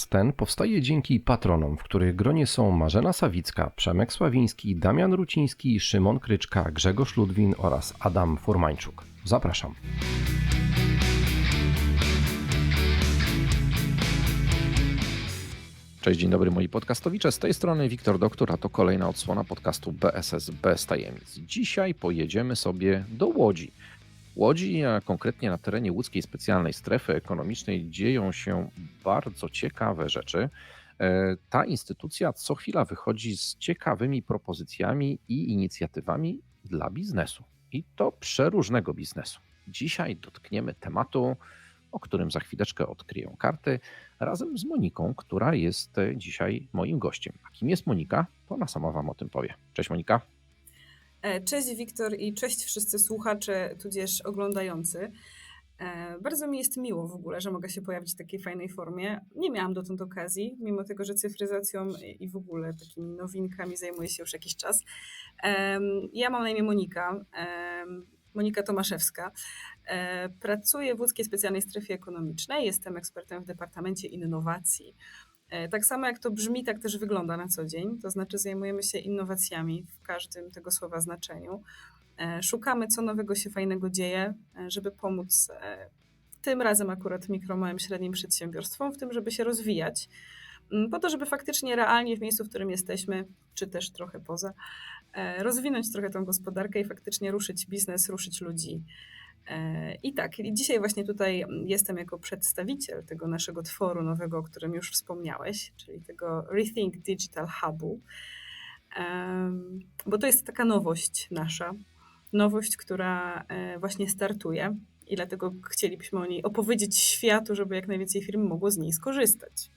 Podcast ten powstaje dzięki patronom, w których gronie są Marzena Sawicka, Przemek Sławiński, Damian Ruciński, Szymon Kryczka, Grzegorz Ludwin oraz Adam Furmańczuk. Zapraszam. Cześć, dzień dobry moi podcastowicze. Z tej strony Wiktor Doktor, a to kolejna odsłona podcastu BSS bez tajemnic. Dzisiaj pojedziemy sobie do Łodzi. Łodzi, a konkretnie na terenie łódzkiej specjalnej strefy ekonomicznej dzieją się bardzo ciekawe rzeczy. E, ta instytucja co chwila wychodzi z ciekawymi propozycjami i inicjatywami dla biznesu. I to przeróżnego biznesu. Dzisiaj dotkniemy tematu, o którym za chwileczkę odkryję karty, razem z Moniką, która jest dzisiaj moim gościem. A kim jest Monika? To ona sama Wam o tym powie. Cześć Monika. E, cześć Wiktor i cześć wszyscy słuchacze, tudzież oglądający. E, bardzo mi jest miło w ogóle, że mogę się pojawić w takiej fajnej formie. Nie miałam dotąd okazji, mimo tego, że cyfryzacją i w ogóle takimi nowinkami zajmuję się już jakiś czas. Ja mam na imię Monika. Monika Tomaszewska. E, pracuję w łódzkiej specjalnej strefie ekonomicznej. Jestem ekspertem w Departamencie Innowacji. E, tak samo jak to brzmi, tak też wygląda na co dzień. To znaczy zajmujemy się innowacjami w każdym tego słowa znaczeniu. E, szukamy, co nowego się fajnego dzieje, żeby pomóc tym razem akurat mikro, małym, średnim przedsiębiorstwom w tym, żeby się rozwijać, po to, żeby faktycznie realnie w miejscu, w którym jesteśmy, czy też trochę poza, E, rozwinąć trochę tą gospodarkę i faktycznie ruszyć biznes, ruszyć ludzi. E, I tak, dzisiaj właśnie tutaj jestem jako przedstawiciel tego naszego tworu nowego, o którym już wspomniałeś, czyli tego Rethink Digital Hubu, bo to jest taka nowość nasza, nowość, która e, właśnie startuje i dlatego chcielibyśmy o niej opowiedzieć światu, żeby jak najwięcej firm mogło z niej skorzystać.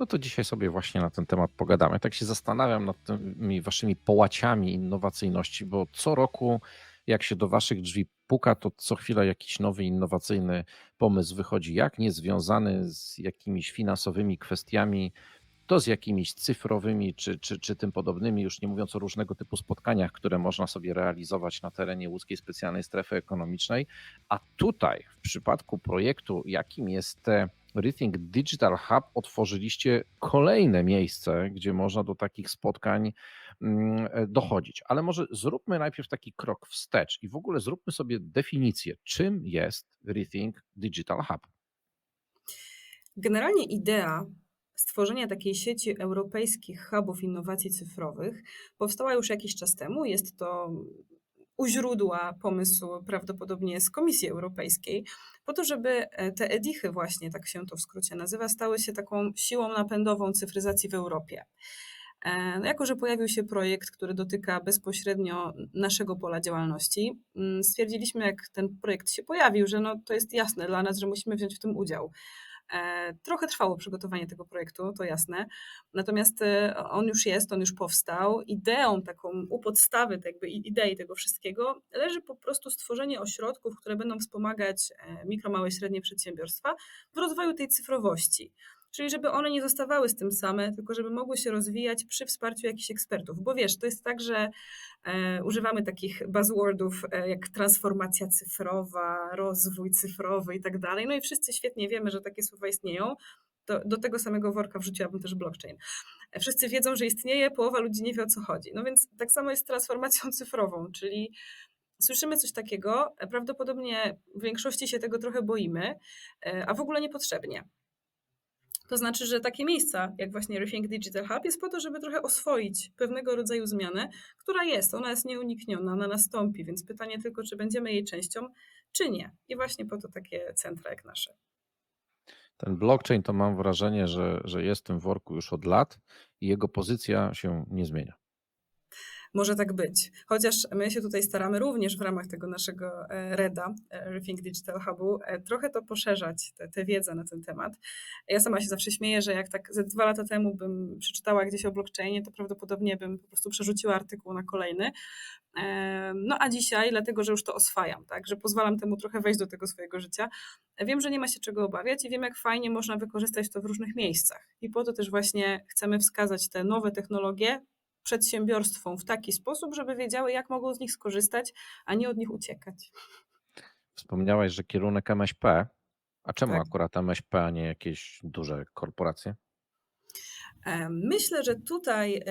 No to dzisiaj sobie właśnie na ten temat pogadamy. Tak się zastanawiam nad tymi waszymi połaciami innowacyjności, bo co roku, jak się do waszych drzwi puka, to co chwila jakiś nowy, innowacyjny pomysł wychodzi, jak niezwiązany z jakimiś finansowymi kwestiami, to z jakimiś cyfrowymi czy, czy, czy tym podobnymi, już nie mówiąc o różnego typu spotkaniach, które można sobie realizować na terenie łódzkiej specjalnej strefy ekonomicznej. A tutaj, w przypadku projektu, jakim jest Rethink Digital Hub otworzyliście kolejne miejsce, gdzie można do takich spotkań mm, dochodzić. Ale może zróbmy najpierw taki krok wstecz i w ogóle zróbmy sobie definicję, czym jest Rethink Digital Hub. Generalnie idea stworzenia takiej sieci europejskich hubów innowacji cyfrowych powstała już jakiś czas temu. Jest to u źródła pomysł prawdopodobnie z Komisji Europejskiej, po to, żeby e, te edichy właśnie, tak się to w skrócie nazywa, stały się taką siłą napędową cyfryzacji w Europie. E, no jako, że pojawił się projekt, który dotyka bezpośrednio naszego pola działalności, mm, stwierdziliśmy, jak ten projekt się pojawił, że no, to jest jasne dla nas, że musimy wziąć w tym udział. E, trochę trwało przygotowanie tego projektu, to jasne. Natomiast e, on już jest, on już powstał. Ideą taką u podstawy jakby idei tego wszystkiego leży po prostu stworzenie ośrodków, które będą wspomagać e, mikro, małe, średnie przedsiębiorstwa w rozwoju tej cyfrowości. Czyli żeby one nie zostawały z tym same, tylko żeby mogły się rozwijać przy wsparciu jakichś ekspertów. Bo wiesz, to jest tak, że e, używamy takich buzzwordów e, jak transformacja cyfrowa, rozwój cyfrowy i tak dalej. No i wszyscy świetnie wiemy, że takie słowa istnieją. Do, do tego samego worka wrzuciłabym też blockchain. E, wszyscy wiedzą, że istnieje, połowa ludzi nie wie o co chodzi. No więc tak samo jest z transformacją cyfrową, czyli słyszymy coś takiego, e, prawdopodobnie w większości się tego trochę boimy, e, a w ogóle niepotrzebnie. To znaczy, że takie miejsca, jak właśnie Rethink Digital Hub, jest po to, żeby trochę oswoić pewnego rodzaju zmianę, która jest, ona jest nieunikniona, ona nastąpi, więc pytanie tylko, czy będziemy jej częścią, czy nie. I właśnie po to takie centra jak nasze. Ten blockchain to mam wrażenie, że, że jest w tym worku już od lat i jego pozycja się nie zmienia może tak być. Chociaż my się tutaj staramy również w ramach tego naszego e, REDA, e, Rethink Digital Hubu, e, trochę to poszerzać, tę wiedzę na ten temat. Ja sama się zawsze śmieję, że jak tak ze dwa lata temu bym przeczytała gdzieś o blockchainie, to prawdopodobnie bym po prostu przerzuciła artykuł na kolejny. No a dzisiaj, dlatego że już to oswajam, tak, że pozwalam temu trochę wejść do tego swojego życia, wiem, że nie ma się czego obawiać i wiem, jak fajnie można wykorzystać to w różnych miejscach. I po to też właśnie chcemy wskazać te nowe technologie, przedsiębiorstwom w taki sposób, żeby wiedziały, jak mogą z nich skorzystać, a nie od nich uciekać. Wspomniałaś, że kierunek MŚP, A czemu Tak. akurat MŚP, a nie jakieś duże korporacje? Em, Myślę, że tutaj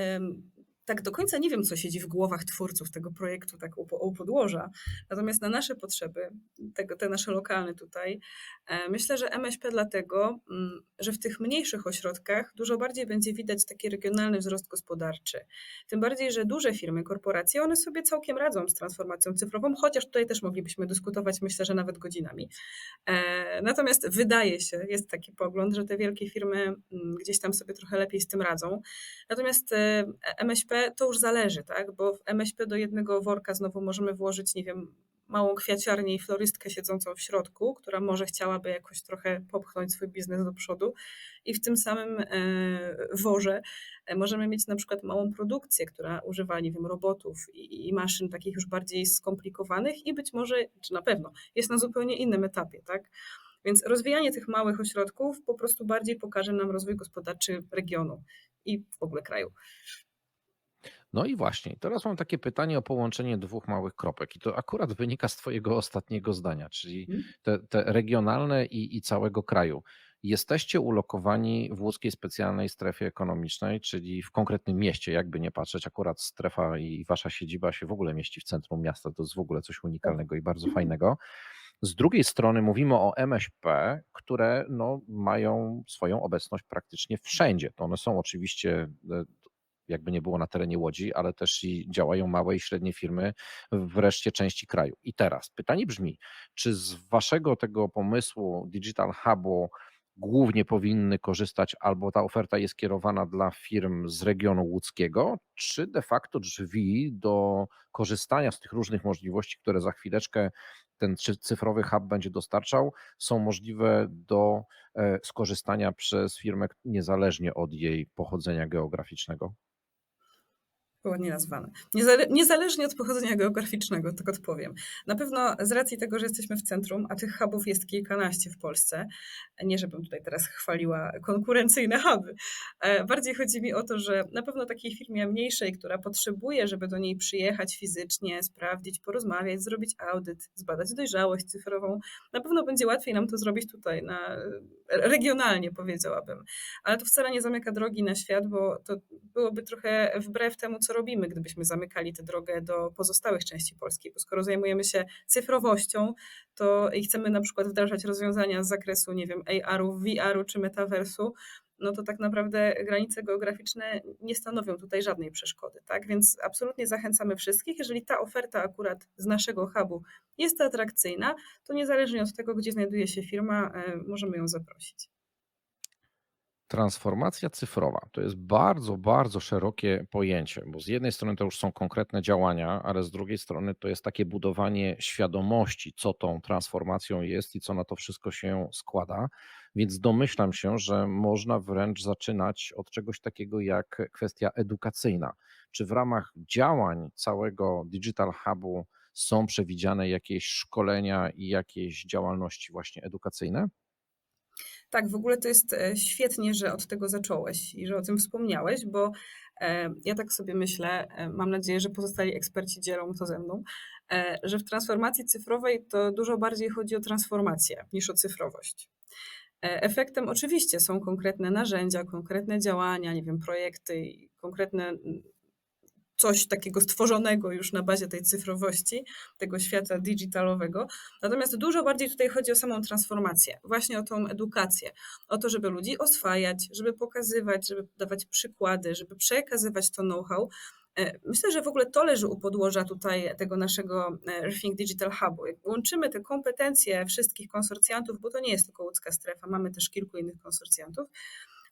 tak do końca nie wiem, co siedzi w głowach twórców tego projektu, tak u, u podłoża. Natomiast na nasze potrzeby, tego, te nasze lokalne tutaj, e, myślę, że MŚP dlatego, mm, że w tych mniejszych ośrodkach dużo bardziej będzie widać taki regionalny wzrost gospodarczy. Tym bardziej, że duże firmy, korporacje, one sobie całkiem radzą z transformacją cyfrową, chociaż tutaj też moglibyśmy dyskutować, myślę, że nawet godzinami. E, Natomiast wydaje się, jest taki pogląd, że te wielkie firmy mm, gdzieś tam sobie trochę lepiej z tym radzą. Natomiast e, To już zależy, tak? Bo w MŚP do jednego worka znowu możemy włożyć, nie wiem, małą kwiaciarnię i florystkę siedzącą w środku, która może chciałaby jakoś trochę popchnąć swój biznes do przodu. I w tym samym e, worze e, możemy mieć na przykład małą produkcję, która używa, nie wiem, robotów i, i maszyn takich już bardziej skomplikowanych i być może, czy na pewno, jest na zupełnie innym etapie, tak? Więc rozwijanie tych małych ośrodków po prostu bardziej pokaże nam rozwój gospodarczy regionu i w ogóle kraju. No i właśnie, teraz mam takie pytanie o połączenie dwóch małych kropek i to akurat wynika z Twojego ostatniego zdania, czyli Mhm. te, te regionalne i, i całego kraju. Jesteście ulokowani w łódzkiej specjalnej strefie ekonomicznej, czyli w konkretnym mieście, jakby nie patrzeć, akurat strefa i wasza siedziba się w ogóle mieści w centrum miasta, to jest w ogóle coś unikalnego i bardzo fajnego. Z drugiej strony mówimy o MŚP, które no, mają swoją obecność praktycznie wszędzie. To one są oczywiście, e, jakby nie było na terenie Łodzi, ale też i działają małe i średnie firmy w reszcie części kraju. I teraz pytanie brzmi, czy z waszego tego pomysłu Digital Hubu głównie powinny korzystać, albo ta oferta jest kierowana dla firm z regionu łódzkiego, czy de facto drzwi do korzystania z tych różnych możliwości, które za chwileczkę ten cy- cyfrowy hub będzie dostarczał, są możliwe do e, skorzystania przez firmę niezależnie od jej pochodzenia geograficznego? Ładnie nazwane. Niezale- niezależnie od pochodzenia geograficznego, tak odpowiem. Na pewno z racji tego, że jesteśmy w centrum, a tych hubów jest kilkanaście w Polsce, nie żebym tutaj teraz chwaliła konkurencyjne huby, e, bardziej chodzi mi o to, że na pewno takiej firmie mniejszej, która potrzebuje, żeby do niej przyjechać fizycznie, sprawdzić, porozmawiać, zrobić audyt, zbadać dojrzałość cyfrową, na pewno będzie łatwiej nam to zrobić tutaj, na, regionalnie powiedziałabym. Ale to wcale nie zamyka drogi na świat, bo to byłoby trochę wbrew temu, co robimy, gdybyśmy zamykali tę drogę do pozostałych części Polski. Bo skoro zajmujemy się cyfrowością, to i chcemy na przykład wdrażać rozwiązania z zakresu, nie wiem, AR-u, VR-u czy metaversu, no to tak naprawdę granice geograficzne nie stanowią tutaj żadnej przeszkody, tak? Więc absolutnie zachęcamy wszystkich, jeżeli ta oferta akurat z naszego hubu jest atrakcyjna, to niezależnie od tego, gdzie znajduje się firma, e, możemy ją zaprosić. Transformacja cyfrowa to jest bardzo, bardzo szerokie pojęcie, bo z jednej strony to już są konkretne działania, ale z drugiej strony to jest takie budowanie świadomości, co tą transformacją jest i co na to wszystko się składa. Więc domyślam się, że można wręcz zaczynać od czegoś takiego jak kwestia edukacyjna. Czy w ramach działań całego Digital Hubu są przewidziane jakieś szkolenia i jakieś działalności właśnie edukacyjne? Tak, w ogóle to jest e, świetnie, że od tego zacząłeś i że o tym wspomniałeś, bo e, ja tak sobie myślę, e, mam nadzieję, że pozostali eksperci dzielą to ze mną, że w transformacji cyfrowej to dużo bardziej chodzi o transformację niż o cyfrowość. Efektem oczywiście są konkretne narzędzia, konkretne działania, nie wiem, projekty i konkretne coś takiego stworzonego już na bazie tej cyfrowości, tego świata digitalowego. Natomiast dużo bardziej tutaj chodzi o samą transformację, właśnie o tą edukację, o to, żeby ludzi oswajać, żeby pokazywać, żeby dawać przykłady, żeby przekazywać to know-how. E, Myślę, że w ogóle to leży u podłoża tutaj tego naszego e, Rethink Digital Hubu. Jak Łączymy te kompetencje wszystkich konsorcjantów, bo to nie jest tylko łódzka strefa, mamy też kilku innych konsorcjantów.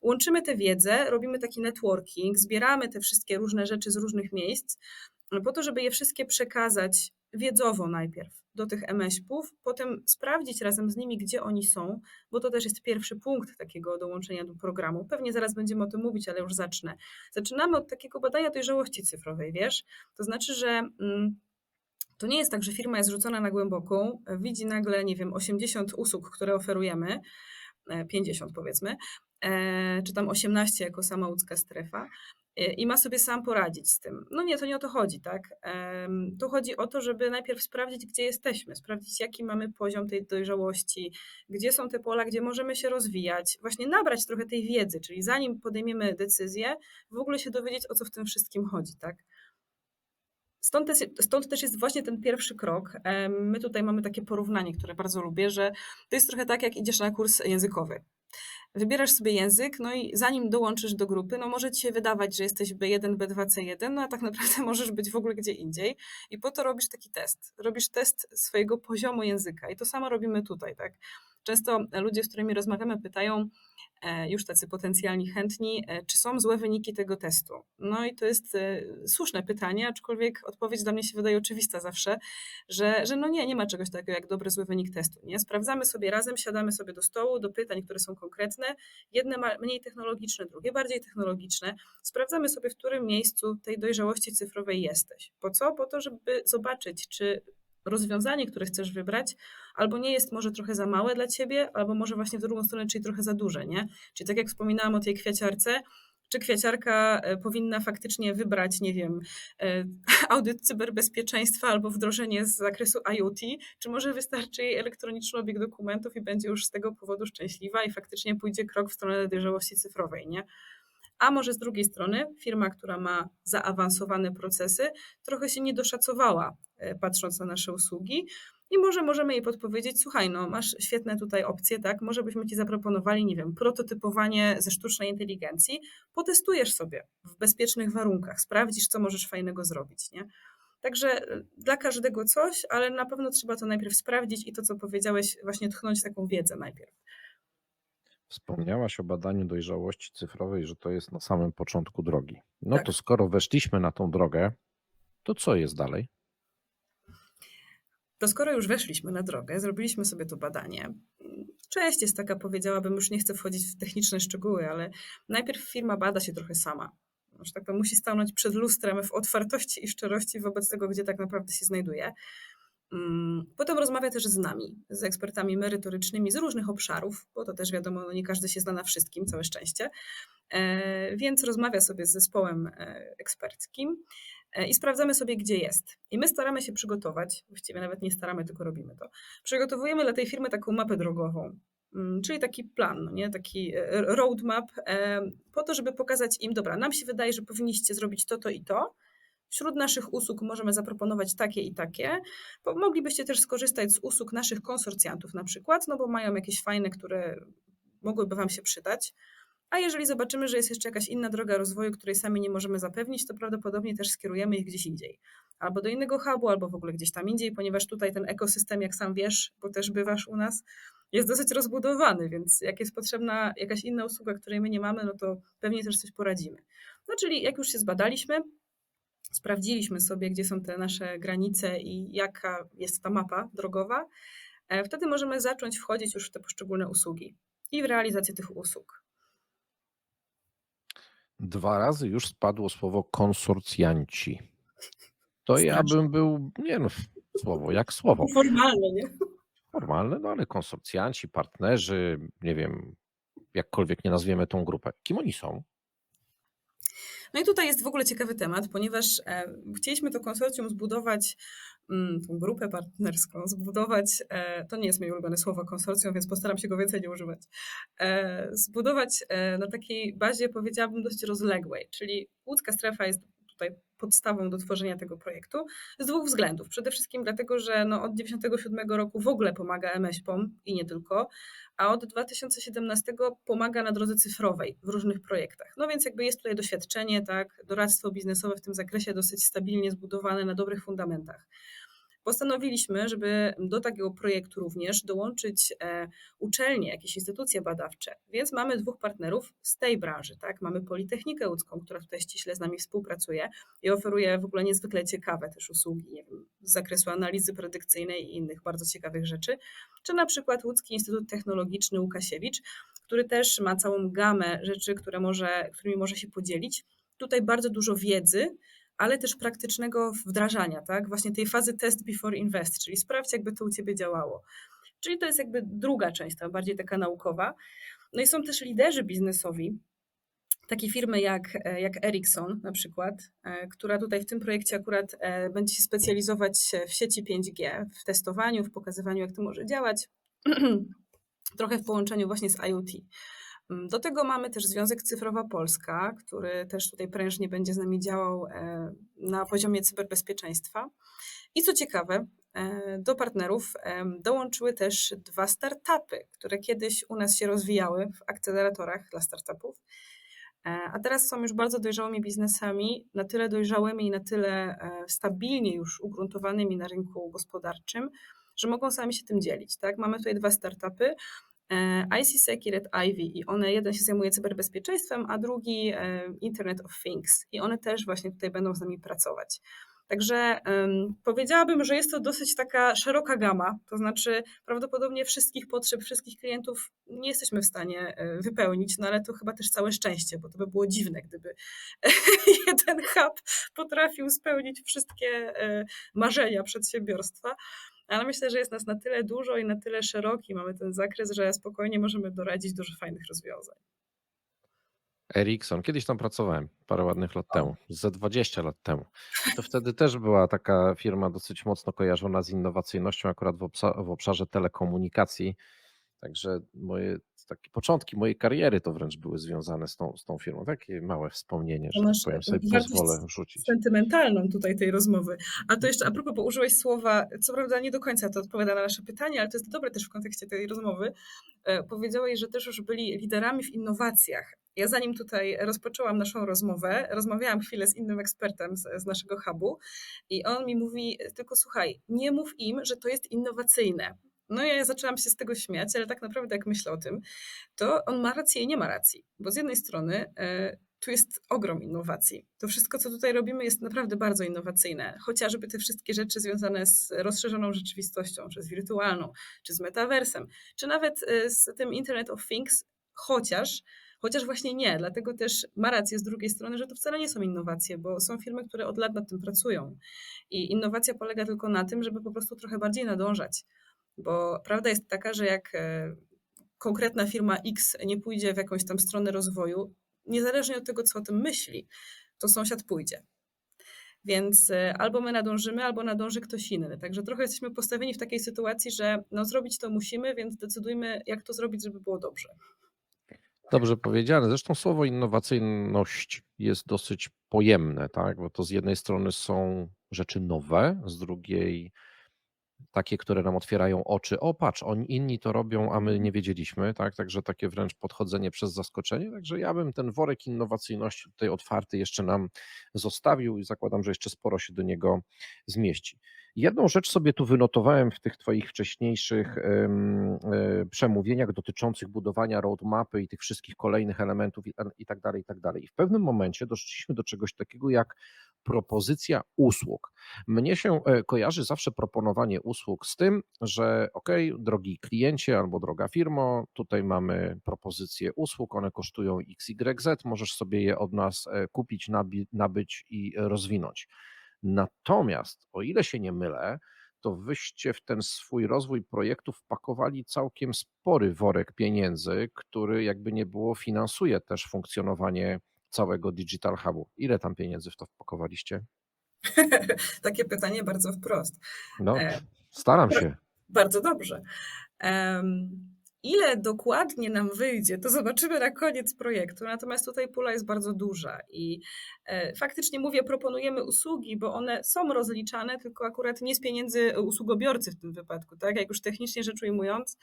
Łączymy tę wiedzę, robimy taki networking, zbieramy te wszystkie różne rzeczy z różnych miejsc, po to, żeby je wszystkie przekazać wiedzowo najpierw do tych MŚP-ów, potem sprawdzić razem z nimi, gdzie oni są, bo to też jest pierwszy punkt takiego dołączenia do programu. Pewnie zaraz będziemy o tym mówić, ale już zacznę. Zaczynamy od takiego badania dojrzałości cyfrowej, wiesz? To znaczy, że. Mm, to nie jest tak, że firma jest rzucona na głęboką, widzi nagle, nie wiem, 80 usług, które oferujemy, e, 50 powiedzmy, e, czy tam 18 jako sama łódzka strefa y, i ma sobie sam poradzić z tym. No nie, to nie o to chodzi, tak? Tu chodzi o to, żeby najpierw sprawdzić, gdzie jesteśmy, sprawdzić, jaki mamy poziom tej dojrzałości, gdzie są te pola, gdzie możemy się rozwijać, właśnie nabrać trochę tej wiedzy, czyli zanim podejmiemy decyzję, w ogóle się dowiedzieć, o co w tym wszystkim chodzi, tak? Stąd też, stąd też jest właśnie ten pierwszy krok. Em, My tutaj mamy takie porównanie, które bardzo lubię, że to jest trochę tak, jak idziesz na kurs językowy. Wybierasz sobie język, no i zanim dołączysz do grupy, no może ci się wydawać, że jesteś B1, B2, C1, no a tak naprawdę możesz być w ogóle gdzie indziej. I po to robisz taki test. Robisz test swojego poziomu języka. I to samo robimy tutaj, tak? Często ludzie, z którymi rozmawiamy, pytają, e, już tacy potencjalni chętni, e, czy są złe wyniki tego testu. No i to jest e, słuszne pytanie, aczkolwiek odpowiedź dla mnie się wydaje oczywista zawsze, że, że no nie, nie ma czegoś takiego jak dobry, zły wynik testu. Nie? Sprawdzamy sobie razem, siadamy sobie do stołu, do pytań, które są konkretne, jedne mniej technologiczne, drugie bardziej technologiczne. Sprawdzamy sobie, w którym miejscu tej dojrzałości cyfrowej jesteś. Po co? Po to, żeby zobaczyć, czy rozwiązanie, które chcesz wybrać, albo nie jest może trochę za małe dla ciebie, albo może właśnie w drugą stronę, czyli trochę za duże, nie? Czyli tak jak wspominałam o tej kwiaciarce, czy kwiaciarka e, powinna faktycznie wybrać, nie wiem, e, audyt cyberbezpieczeństwa albo wdrożenie z zakresu IoT, czy może wystarczy jej elektroniczny obieg dokumentów i będzie już z tego powodu szczęśliwa i faktycznie pójdzie krok w stronę dojrzałości cyfrowej, nie? A może z drugiej strony firma, która ma zaawansowane procesy, trochę się nie doszacowała, e, patrząc na nasze usługi. I może możemy jej podpowiedzieć, słuchaj, no masz świetne tutaj opcje, tak? Może byśmy ci zaproponowali, nie wiem, prototypowanie ze sztucznej inteligencji. Potestujesz sobie w bezpiecznych warunkach, sprawdzisz, co możesz fajnego zrobić, nie? Także e, dla każdego coś, ale na pewno trzeba to najpierw sprawdzić i to, co powiedziałeś, właśnie tchnąć taką wiedzę najpierw. Wspomniałaś o badaniu dojrzałości cyfrowej, że to jest na samym początku drogi. No Tak. to skoro weszliśmy na tą drogę, to co jest dalej? To skoro już weszliśmy na drogę, zrobiliśmy sobie to badanie. Część jest taka, powiedziałabym, już nie chcę wchodzić w techniczne szczegóły, ale najpierw firma bada się trochę sama. Że tak powiem, musi stanąć przed lustrem w otwartości i szczerości wobec tego, gdzie tak naprawdę się znajduje. Mm, Potem rozmawia też z nami, z ekspertami merytorycznymi z różnych obszarów, bo to też wiadomo, no nie każdy się zna na wszystkim, całe szczęście. E, Więc rozmawia sobie z zespołem e, eksperckim e, i sprawdzamy sobie, gdzie jest. I my staramy się przygotować, właściwie nawet nie staramy, tylko robimy to. Przygotowujemy dla tej firmy taką mapę drogową, mm, czyli taki plan, no nie? taki roadmap, po to, żeby pokazać im, dobra, nam się wydaje, że powinniście zrobić to, to i to. Wśród naszych usług możemy zaproponować takie i takie. Moglibyście też skorzystać z usług naszych konsorcjantów na przykład, no bo mają jakieś fajne, które mogłyby Wam się przydać. A jeżeli zobaczymy, że jest jeszcze jakaś inna droga rozwoju, której sami nie możemy zapewnić, to prawdopodobnie też skierujemy ich gdzieś indziej. Albo do innego hubu, albo w ogóle gdzieś tam indziej, ponieważ tutaj ten ekosystem, jak sam wiesz, bo też bywasz u nas, jest dosyć rozbudowany, więc jak jest potrzebna jakaś inna usługa, której my nie mamy, no to pewnie też coś poradzimy. No czyli jak już się zbadaliśmy, sprawdziliśmy sobie, gdzie są te nasze granice i jaka jest ta mapa drogowa, e, wtedy możemy zacząć wchodzić już w te poszczególne usługi i w realizację tych usług. Dwa razy już spadło słowo konsorcjanci. To ja Straszne. bym był, nie no, słowo jak słowo. Formalne, nie? Formalne, no ale konsorcjanci, partnerzy, nie wiem, jakkolwiek nie nazwiemy tą grupę. Kim oni są? No i tutaj jest w ogóle ciekawy temat, ponieważ e, chcieliśmy to konsorcjum zbudować, mm, tą grupę partnerską, zbudować, e, to nie jest moje ulubione słowo konsorcjum, więc postaram się go więcej nie używać, e, zbudować na takiej bazie, powiedziałabym, dość rozległej, czyli łódzka strefa jest tutaj podstawą do tworzenia tego projektu z dwóch względów. Przede wszystkim dlatego, że no od 97 roku w ogóle pomaga MŚP-om i nie tylko, a od 2017 pomaga na drodze cyfrowej w różnych projektach. No więc jakby jest tutaj doświadczenie, tak, doradztwo biznesowe w tym zakresie dosyć stabilnie zbudowane na dobrych fundamentach. Postanowiliśmy, żeby do takiego projektu również dołączyć e, uczelnie, jakieś instytucje badawcze, więc mamy dwóch partnerów z tej branży. Tak? Mamy Politechnikę Łódzką, która tutaj ściśle z nami współpracuje i oferuje w ogóle niezwykle ciekawe też usługi nie wiem, z zakresu analizy predykcyjnej i innych bardzo ciekawych rzeczy, czy na przykład Łódzki Instytut Technologiczny Łukasiewicz, który też ma całą gamę rzeczy, które może, którymi może się podzielić. Tutaj bardzo dużo wiedzy, ale też praktycznego wdrażania, tak? Właśnie tej fazy test before invest, czyli sprawdź, jakby to u Ciebie działało. Czyli to jest jakby druga część, ta bardziej taka naukowa. No i są też liderzy biznesowi, takie firmy jak, jak Ericsson na przykład, e, która tutaj w tym projekcie akurat e, będzie się specjalizować w sieci 5G, w testowaniu, w pokazywaniu, jak to może działać, trochę w połączeniu właśnie z IoT. Mm, Do tego mamy też Związek Cyfrowa Polska, który też tutaj prężnie będzie z nami działał e, na poziomie cyberbezpieczeństwa. I co ciekawe, e, do partnerów em, dołączyły też dwa startupy, które kiedyś u nas się rozwijały w akceleratorach dla startupów. E, A teraz są już bardzo dojrzałymi biznesami, na tyle dojrzałymi i na tyle e, stabilnie już ugruntowanymi na rynku gospodarczym, że mogą sami się tym dzielić. Tak? Mamy tutaj dwa startupy. E, IC Security Ivy i one, jeden się zajmuje cyberbezpieczeństwem, a drugi e, Internet of Things i one też właśnie tutaj będą z nami pracować. Także em, powiedziałabym, że jest to dosyć taka szeroka gama, to znaczy prawdopodobnie wszystkich potrzeb, wszystkich klientów nie jesteśmy w stanie e, wypełnić, no ale to chyba też całe szczęście, bo to by było dziwne, gdyby jeden hub potrafił spełnić wszystkie e, marzenia przedsiębiorstwa. Ale myślę, że jest nas na tyle dużo i na tyle szeroki, mamy ten zakres, że spokojnie możemy doradzić dużo fajnych rozwiązań. Ericsson, kiedyś tam pracowałem parę ładnych lat temu, ze 20 lat temu. To wtedy też była taka firma dosyć mocno kojarzona z innowacyjnością, akurat w, obszarze telekomunikacji. Także moje takie początki mojej kariery to wręcz były związane z tą, z tą firmą. Takie małe wspomnienie, że tak masz powiem, sobie pozwolę rzucić. sentymentalną tutaj tej rozmowy. A to jeszcze a propos, bo użyłeś słowa, co prawda nie do końca to odpowiada na nasze pytanie, ale to jest dobre też w kontekście tej rozmowy. E, Powiedziałeś, że też już byli liderami w innowacjach. Ja zanim tutaj rozpoczęłam naszą rozmowę, rozmawiałam chwilę z innym ekspertem z, z naszego hubu i on mi mówi, tylko słuchaj, nie mów im, że to jest innowacyjne. No ja zaczęłam się z tego śmiać, ale tak naprawdę jak myślę o tym, to on ma rację i nie ma racji. Bo z jednej strony e, tu jest ogrom innowacji. To wszystko, co tutaj robimy, jest naprawdę bardzo innowacyjne. Chociażby te wszystkie rzeczy związane z rozszerzoną rzeczywistością, czy z wirtualną, czy z metaversem, czy nawet e, z tym Internet of Things, chociaż, chociaż właśnie nie. Dlatego też ma rację z drugiej strony, że to wcale nie są innowacje, bo są firmy, które od lat nad tym pracują. I innowacja polega tylko na tym, żeby po prostu trochę bardziej nadążać. Bo prawda jest taka, że jak e, konkretna firma X nie pójdzie w jakąś tam stronę rozwoju, niezależnie od tego, co o tym myśli, to sąsiad pójdzie. Więc e, albo my nadążymy, albo nadąży ktoś inny. Także trochę jesteśmy postawieni w takiej sytuacji, że no zrobić to musimy, więc decydujmy, jak to zrobić, żeby było dobrze. Dobrze powiedziane. Zresztą słowo innowacyjność jest dosyć pojemne, tak? Bo to z jednej strony są rzeczy nowe, z drugiej takie, które nam otwierają oczy. O, patrz, oni inni to robią, a my nie wiedzieliśmy, tak? Także takie wręcz podchodzenie przez zaskoczenie. Także ja bym ten worek innowacyjności tutaj otwarty jeszcze nam zostawił i zakładam, że jeszcze sporo się do niego zmieści. Jedną rzecz sobie tu wynotowałem w tych Twoich wcześniejszych e, przemówieniach dotyczących budowania roadmapy i tych wszystkich kolejnych elementów i tak dalej, i tak dalej. I w pewnym momencie doszliśmy do czegoś takiego jak propozycja usług. Mnie się e, kojarzy zawsze proponowanie usług z tym, że ok, drogi kliencie albo droga firmo, tutaj mamy propozycje usług, one kosztują XYZ, możesz sobie je od nas e, kupić, nabyć i rozwinąć. Natomiast, o ile się nie mylę, to wyście w ten swój rozwój projektu wpakowali całkiem spory worek pieniędzy, który jakby nie było finansuje też funkcjonowanie całego Digital Hubu. Ile tam pieniędzy w to wpakowaliście? Takie pytanie bardzo wprost. No, E, staram się. Bardzo dobrze. Ile dokładnie nam wyjdzie, to zobaczymy na koniec projektu. Natomiast tutaj pula jest bardzo duża i e, faktycznie mówię, proponujemy usługi, bo one są rozliczane, tylko akurat nie z pieniędzy usługobiorcy w tym wypadku, tak? Jak już technicznie rzecz ujmując,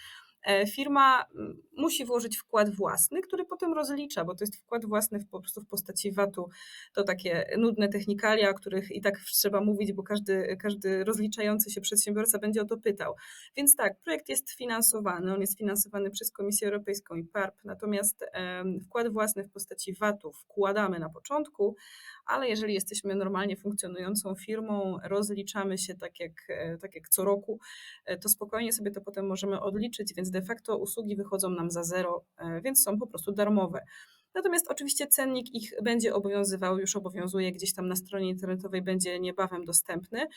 firma mm, musi włożyć wkład własny, który potem rozlicza, bo to jest wkład własny w, po prostu w postaci VAT-u. To takie nudne technikalia, o których i tak trzeba mówić, bo każdy, każdy rozliczający się przedsiębiorca będzie o to pytał. Więc tak, projekt jest finansowany, on jest finansowany przez Komisję Europejską i PARP, natomiast wkład własny w postaci VAT-u wkładamy na początku, ale jeżeli jesteśmy normalnie funkcjonującą firmą, rozliczamy się tak jak, e, tak jak co roku, e, to spokojnie sobie to potem możemy odliczyć, więc de facto usługi wychodzą nam za zero, e, więc są po prostu darmowe. Natomiast oczywiście cennik ich będzie obowiązywał, już obowiązuje gdzieś tam na stronie internetowej, będzie niebawem dostępny.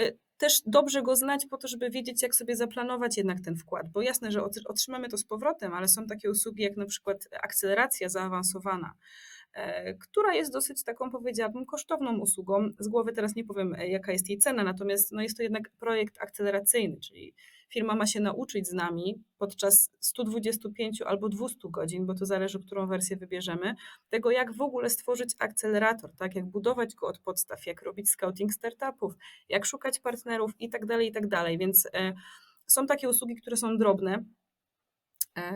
E, Też dobrze go znać po to, żeby wiedzieć, jak sobie zaplanować jednak ten wkład, bo jasne, że otr- otrzymamy to z powrotem, ale są takie usługi jak na przykład akceleracja zaawansowana, e, która jest dosyć taką, powiedziałabym, kosztowną usługą. Z głowy teraz nie powiem, jaka jest jej cena, natomiast no, jest to jednak projekt akceleracyjny, czyli firma ma się nauczyć z nami podczas 125 albo 200 godzin, bo to zależy, którą wersję wybierzemy, tego, jak w ogóle stworzyć akcelerator, tak, jak budować go od podstaw, jak robić scouting startupów, jak szukać partnerów i tak dalej, i tak dalej. Więc e, są takie usługi, które są drobne,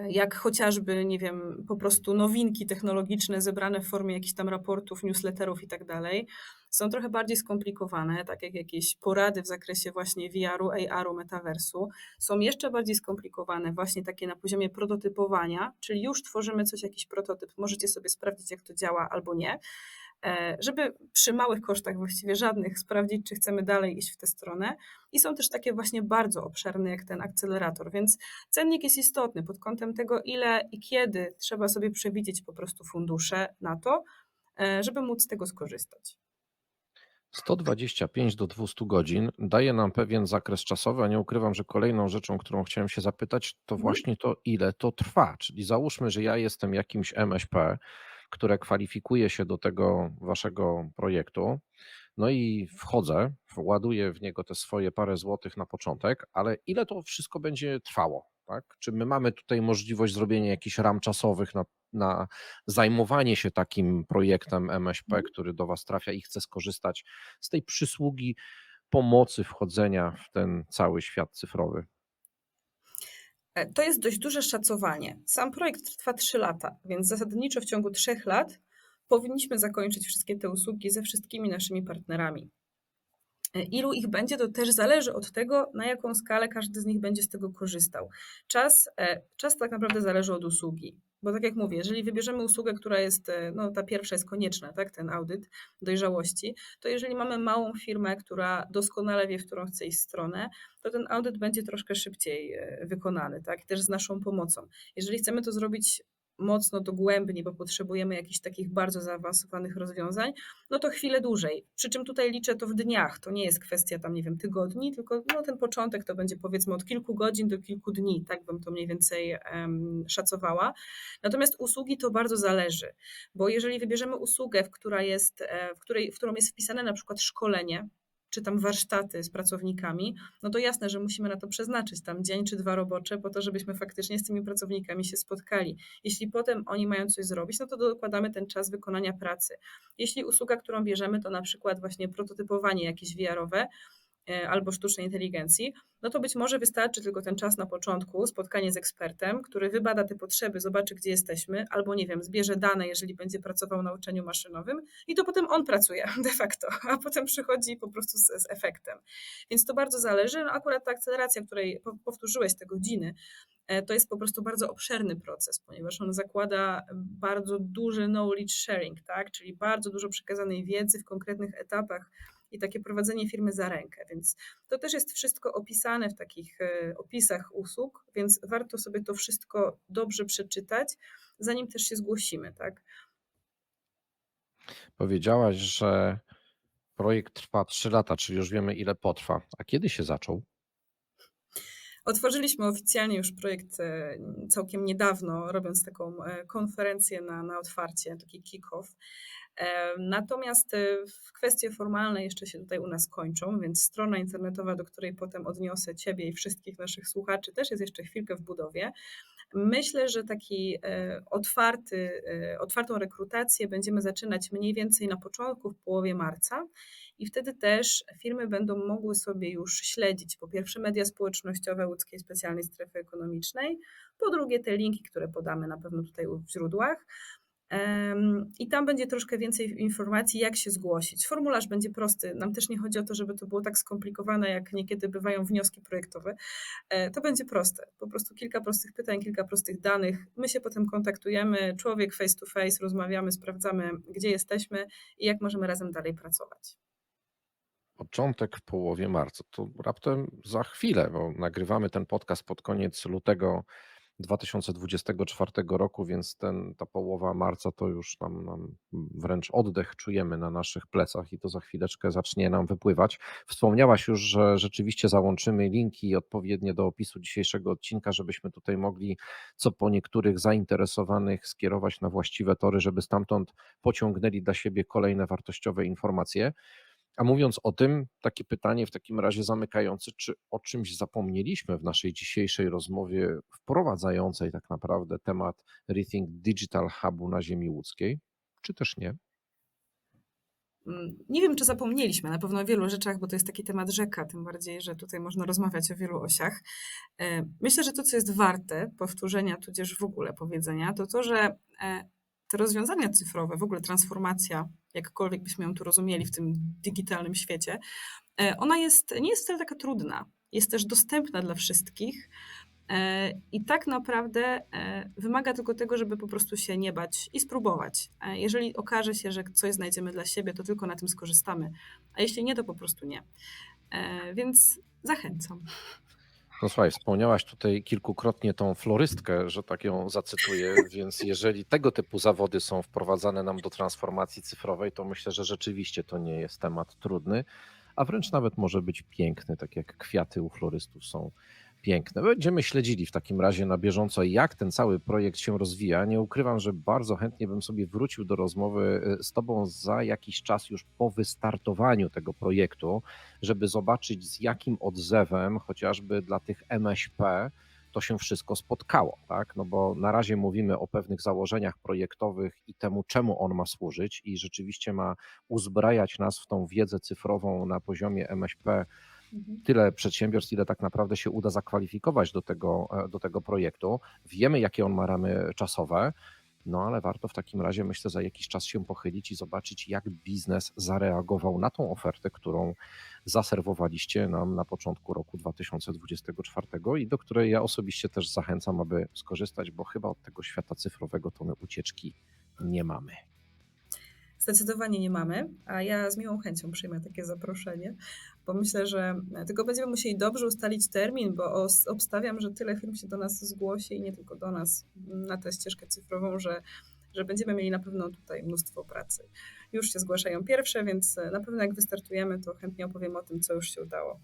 jak chociażby, nie wiem, po prostu nowinki technologiczne zebrane w formie jakichś tam raportów, newsletterów i tak dalej. Są trochę bardziej skomplikowane, tak jak jakieś porady w zakresie właśnie VR-u, AR-u, metaversu. Są jeszcze bardziej skomplikowane, właśnie takie na poziomie prototypowania, czyli już tworzymy coś, jakiś prototyp, możecie sobie sprawdzić, jak to działa albo nie żeby przy małych kosztach, właściwie żadnych, sprawdzić, czy chcemy dalej iść w tę stronę. I są też takie właśnie bardzo obszerne, jak ten akcelerator, więc cennik jest istotny pod kątem tego, ile i kiedy trzeba sobie przewidzieć po prostu fundusze na to, e, żeby móc z tego skorzystać. 125 do 200 godzin daje nam pewien zakres czasowy, a nie ukrywam, że kolejną rzeczą, którą chciałem się zapytać, to Mhm. właśnie to, ile to trwa. Czyli załóżmy, że ja jestem jakimś MŚP, które kwalifikuje się do tego waszego projektu, no i wchodzę, ładuję w niego te swoje parę złotych na początek, ale ile to wszystko będzie trwało? Tak? Czy my mamy tutaj możliwość zrobienia jakichś ram czasowych na, na zajmowanie się takim projektem MŚP, Mhm. który do Was trafia i chce skorzystać z tej przysługi pomocy wchodzenia w ten cały świat cyfrowy? E, To jest dość duże szacowanie. Sam projekt trwa 3 lata, więc zasadniczo w ciągu 3 lat powinniśmy zakończyć wszystkie te usługi ze wszystkimi naszymi partnerami. Ilu ich będzie, to też zależy od tego, na jaką skalę każdy z nich będzie z tego korzystał. Czas, e, czas tak naprawdę zależy od usługi. Bo tak jak mówię, jeżeli wybierzemy usługę, która jest, e, no ta pierwsza jest konieczna, tak, ten audyt dojrzałości, to jeżeli mamy małą firmę, która doskonale wie, w którą chce iść stronę, to ten audyt będzie troszkę szybciej e, wykonany, tak, też z naszą pomocą. Jeżeli chcemy to zrobić mocno dogłębnie, bo potrzebujemy jakichś takich bardzo zaawansowanych rozwiązań, no to chwilę dłużej. Przy czym tutaj liczę to w dniach. To nie jest kwestia tam, nie wiem, tygodni, tylko no, ten początek to będzie powiedzmy od kilku godzin do kilku dni. Tak bym to mniej więcej um, szacowała. Natomiast usługi to bardzo zależy, bo jeżeli wybierzemy usługę, w, która jest, e, w, której, w którą jest wpisane na przykład szkolenie, czy tam warsztaty z pracownikami, no to jasne, że musimy na to przeznaczyć tam dzień czy dwa robocze po to, żebyśmy faktycznie z tymi pracownikami się spotkali. Jeśli potem oni mają coś zrobić, no to dokładamy ten czas wykonania pracy. Jeśli usługa, którą bierzemy, to na przykład właśnie prototypowanie jakieś VR-owe, albo sztucznej inteligencji, no to być może wystarczy tylko ten czas na początku, spotkanie z ekspertem, który wybada te potrzeby, zobaczy, gdzie jesteśmy, albo nie wiem, zbierze dane, jeżeli będzie pracował na uczeniu maszynowym, i to potem on pracuje de facto, a potem przychodzi po prostu z, z efektem. Więc to bardzo zależy. No akurat ta akceleracja, której powtórzyłeś te godziny, e, to jest po prostu bardzo obszerny proces, ponieważ on zakłada bardzo duży knowledge sharing, tak? czyli bardzo dużo przekazanej wiedzy w konkretnych etapach i takie prowadzenie firmy za rękę. Więc to też jest wszystko opisane w takich e, opisach usług, więc warto sobie to wszystko dobrze przeczytać, zanim też się zgłosimy, tak? Powiedziałaś, że projekt trwa 3 lata, czyli już wiemy, ile potrwa. A kiedy się zaczął? Otworzyliśmy oficjalnie już projekt e, całkiem niedawno, robiąc taką e, konferencję na, na otwarcie, taki kick-off. Natomiast e, kwestie formalne jeszcze się tutaj u nas kończą, więc strona internetowa, do której potem odniosę Ciebie i wszystkich naszych słuchaczy, też jest jeszcze chwilkę w budowie. Myślę, że taki otwarty, otwartą rekrutację będziemy zaczynać mniej więcej na początku, w połowie marca i wtedy też firmy będą mogły sobie już śledzić po pierwsze media społecznościowe łódzkiej specjalnej strefy ekonomicznej, po drugie te linki, które podamy na pewno tutaj w źródłach. I tam będzie troszkę więcej informacji, jak się zgłosić. Formularz będzie prosty. Nam też nie chodzi o to, żeby to było tak skomplikowane, jak niekiedy bywają wnioski projektowe. E, to będzie proste. Po prostu kilka prostych pytań, kilka prostych danych. My się potem kontaktujemy, człowiek face to face, rozmawiamy, sprawdzamy, gdzie jesteśmy i jak możemy razem dalej pracować początek w połowie marca. To raptem za chwilę, bo nagrywamy ten podcast pod koniec lutego 2024 roku, więc ten, ta połowa marca to już nam, nam wręcz oddech czujemy na naszych plecach i to za chwileczkę zacznie nam wypływać. Wspomniałaś już, że rzeczywiście załączymy linki odpowiednie do opisu dzisiejszego odcinka, żebyśmy tutaj mogli co po niektórych zainteresowanych skierować na właściwe tory, żeby stamtąd pociągnęli dla siebie kolejne wartościowe informacje. A mówiąc o tym, takie pytanie w takim razie zamykające, czy o czymś zapomnieliśmy w naszej dzisiejszej rozmowie wprowadzającej tak naprawdę temat Rethink Digital Hubu na ziemi łódzkiej, czy też nie? Mm, Nie wiem, czy zapomnieliśmy, na pewno o wielu rzeczach, bo to jest taki temat rzeka, tym bardziej, że tutaj można rozmawiać o wielu osiach. E, Myślę, że to, co jest warte powtórzenia, tudzież w ogóle powiedzenia, to to, że e, te rozwiązania cyfrowe, w ogóle transformacja, jakkolwiek byśmy ją tu rozumieli w tym digitalnym świecie, e, ona jest, nie jest wcale taka trudna. Jest też dostępna dla wszystkich. E, I tak naprawdę e, wymaga tylko tego, żeby po prostu się nie bać i spróbować. Jeżeli okaże się, że coś znajdziemy dla siebie, to tylko na tym skorzystamy, a jeśli nie, to po prostu nie. Więc zachęcam. No słuchaj, wspomniałaś tutaj kilkukrotnie tą florystkę, że tak ją zacytuję, więc jeżeli tego typu zawody są wprowadzane nam do transformacji cyfrowej, to myślę, że rzeczywiście to nie jest temat trudny, a wręcz nawet może być piękny, tak jak kwiaty u florystów są piękne. Będziemy śledzili w takim razie na bieżąco, jak ten cały projekt się rozwija. Nie ukrywam, że bardzo chętnie bym sobie wrócił do rozmowy e, z Tobą za jakiś czas już po wystartowaniu tego projektu, żeby zobaczyć z jakim odzewem chociażby dla tych MŚP to się wszystko spotkało, tak? No bo na razie mówimy o pewnych założeniach projektowych i temu, czemu on ma służyć, i rzeczywiście ma uzbrajać nas w tą wiedzę cyfrową na poziomie MŚP. Tyle przedsiębiorstw, ile tak naprawdę się uda zakwalifikować do tego, e, do tego projektu. Wiemy, jakie on ma ramy czasowe, no ale warto w takim razie, myślę, za jakiś czas się pochylić i zobaczyć, jak biznes zareagował na tą ofertę, którą zaserwowaliście nam na początku roku 2024 i do której ja osobiście też zachęcam, aby skorzystać, bo chyba od tego świata cyfrowego to my ucieczki nie mamy. Zdecydowanie nie mamy, a ja z miłą chęcią przyjmę takie zaproszenie, bo myślę, że tylko będziemy musieli dobrze ustalić termin, bo obstawiam, że tyle firm się do nas zgłosi i nie tylko do nas na tę ścieżkę cyfrową, że, że będziemy mieli na pewno tutaj mnóstwo pracy. Już się zgłaszają pierwsze, więc na pewno jak wystartujemy, to chętnie opowiem o tym, co już się udało.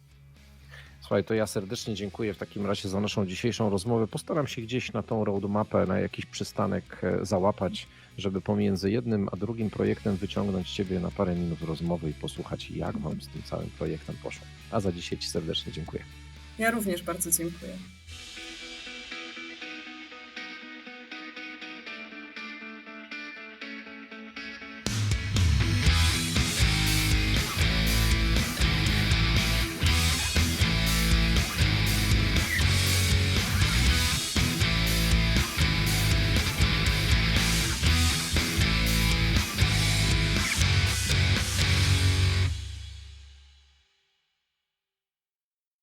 Słuchaj, to ja serdecznie dziękuję w takim razie za naszą dzisiejszą rozmowę. Postaram się gdzieś na tą roadmapę, na jakiś przystanek e, załapać, żeby pomiędzy jednym a drugim projektem wyciągnąć Ciebie na parę minut rozmowy i posłuchać, jak Wam z tym całym projektem poszło. A za dzisiaj Ci serdecznie dziękuję. Ja również bardzo dziękuję.